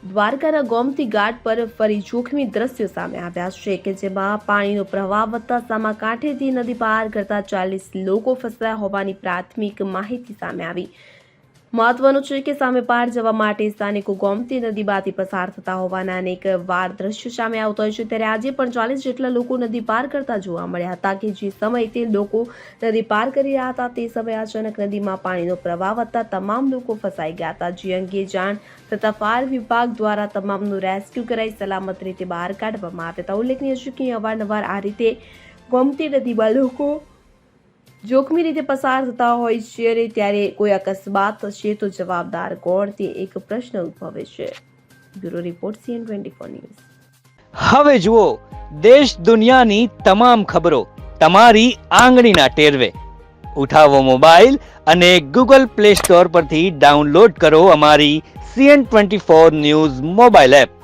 દ્વારકાના ગોમતી ઘાટ પર ફરી જોખમી દ્રશ્યો સામે આવ્યા છે કે જેમાં પાણીનો પ્રવાહ વધતા સામા કાંઠેથી નદી પાર કરતા ચાલીસ લોકો ફસાયા હોવાની પ્રાથમિક માહિતી સામે આવી. મહત્વનું છે કે સામે પાર જવા માટે સ્થાનિકો ગોમતી નદી બાથી પસાર થતા હોવાના અનેક વાર દ્રશ્યો સામે આવતા હોય છે. ત્યારે આજે પણ ચાલીસ જેટલા લોકો નદી પાર કરતા જોવા મળ્યા હતા કે જે સમયે તે લોકો નદી પાર કરી રહ્યા હતા, તે સમયે અચાનક નદીમાં પાણીનો પ્રવાહ વધતા તમામ લોકો ફસાઈ ગયા હતા. જે અંગે જાણ થતા ફાયર વિભાગ દ્વારા તમામનું રેસ્ક્યુ કરાઈ સલામત રીતે બહાર કાઢવામાં આવ્યા હતા. ઉલ્લેખનીય છે કે અવારનવાર આ રીતે ગોમતી નદીમાં લોકો જોખમી રીતે પસાર થતા હોય છે ત્યારે કોઈ અકસ્માત થશે તો જવાબદાર કોણ તે એક પ્રશ્ન ઉદ્ભવે છે. Bureau report CN twenty four news. હવે જુઓ, દેશ દુનિયાની તમામ ખબરો તમારી આંગળીના ટેરવે. ઉઠાવો મોબાઈલ અને ગૂગલ પ્લે સ્ટોર પરથી ડાઉનલોડ કરો અમારી CN twenty four news mobile app.